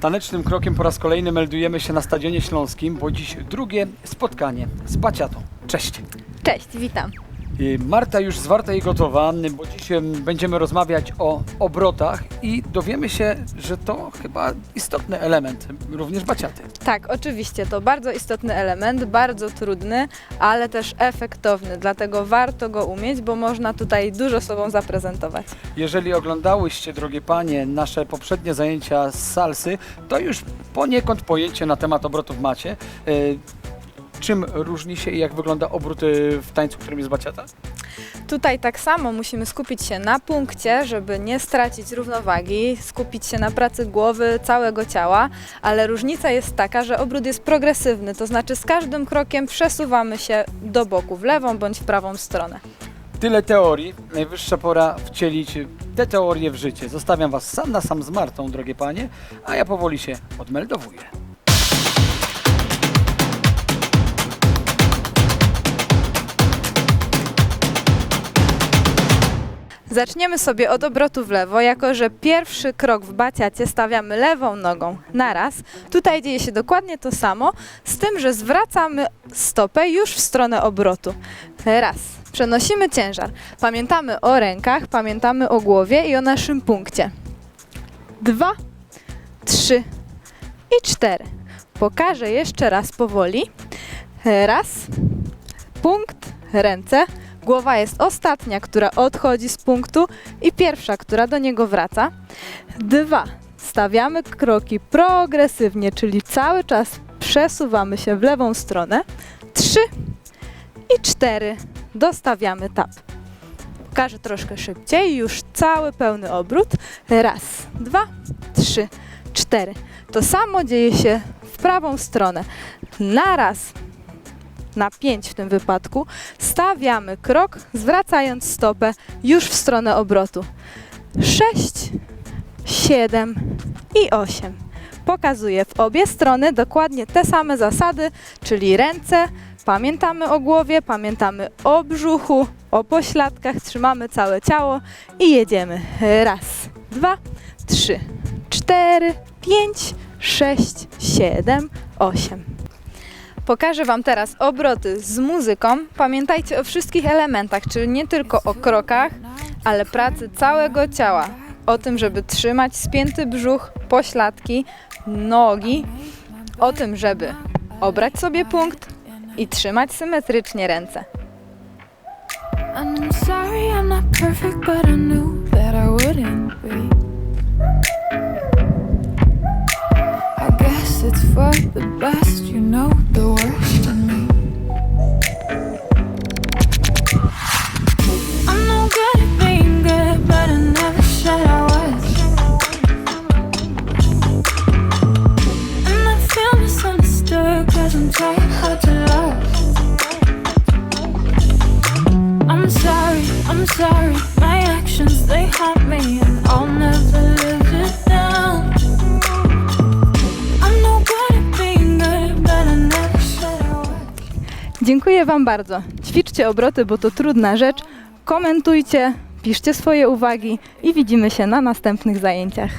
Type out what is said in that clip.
Tanecznym krokiem po raz kolejny meldujemy się na Stadionie Śląskim, bo dziś drugie spotkanie z Baciatą. Cześć! Cześć, witam. Y, Marta już zwarta i gotowa, bo em, będziemy rozmawiać o obrotach i dowiemy się, że to chyba istotny element również Baciaty. Tak, oczywiście to bardzo istotny element, bardzo trudny, ale też efektowny, dlatego warto go umieć, bo można tutaj dużo sobą zaprezentować. Jeżeli oglądałyście, drogie panie, nasze poprzednie zajęcia z salsy, to już poniekąd pojęcie na temat obrotów macie. Czym różni się i jak wygląda obrót y, w tańcu, którym jest baciata? Tutaj tak samo musimy skupić się na punkcie, żeby nie stracić równowagi, skupić się na pracy głowy, całego ciała, ale różnica jest taka, że obrót jest progresywny, to znaczy z każdym krokiem przesuwamy się do boku, w lewą bądź w prawą stronę. Tyle teorii, najwyższa pora wcielić te teorie w życie. Zostawiam Was sam na sam z Martą, drogie panie, a ja powoli się odmeldowuję. Zaczniemy sobie od obrotu w lewo, jako że pierwszy krok w baciacie stawiamy lewą nogą na raz. Tutaj dzieje się dokładnie to samo, z tym, że zwracamy stopę już w stronę obrotu. Raz. Przenosimy ciężar. Pamiętamy o rękach, pamiętamy o głowie i o naszym punkcie. Dwa, trzy i cztery. Pokażę jeszcze raz powoli. Raz, punkt, ręce, Głowa jest ostatnia, która odchodzi z punktu i pierwsza, która do niego wraca. Dwa. Stawiamy kroki progresywnie, czyli cały czas przesuwamy się w lewą stronę. Trzy i cztery. Dostawiamy tap. Pokażę troszkę szybciej, już cały pełny obrót. Raz, dwa, trzy, cztery. To samo dzieje się w prawą stronę. Na raz, na 5 w tym wypadku, stawiamy krok, zwracając stopę już w stronę obrotu. 6, 7 i 8. Pokazuję w obie strony dokładnie te same zasady, czyli ręce, pamiętamy o głowie, pamiętamy o brzuchu, o pośladkach, trzymamy całe ciało i jedziemy. Raz, dwa, trzy, cztery, pięć, sześć, siedem, osiem. Pokażę Wam teraz obroty z muzyką. Pamiętajcie o wszystkich elementach, czyli nie tylko o krokach, ale pracy całego ciała. O tym, żeby trzymać spięty brzuch, pośladki, nogi. O tym, żeby obrać sobie punkt i trzymać symetrycznie ręce. And I'm sorry I'm not perfect, but I knew that I wouldn't be. It's for the best, you know the worst in me. I'm no good at being good, but I never said I was. And I feel misunderstood, cause I'm trying Dziękuję Wam bardzo. Ćwiczcie obroty, bo to trudna rzecz. Komentujcie, piszcie swoje uwagi i widzimy się na następnych zajęciach.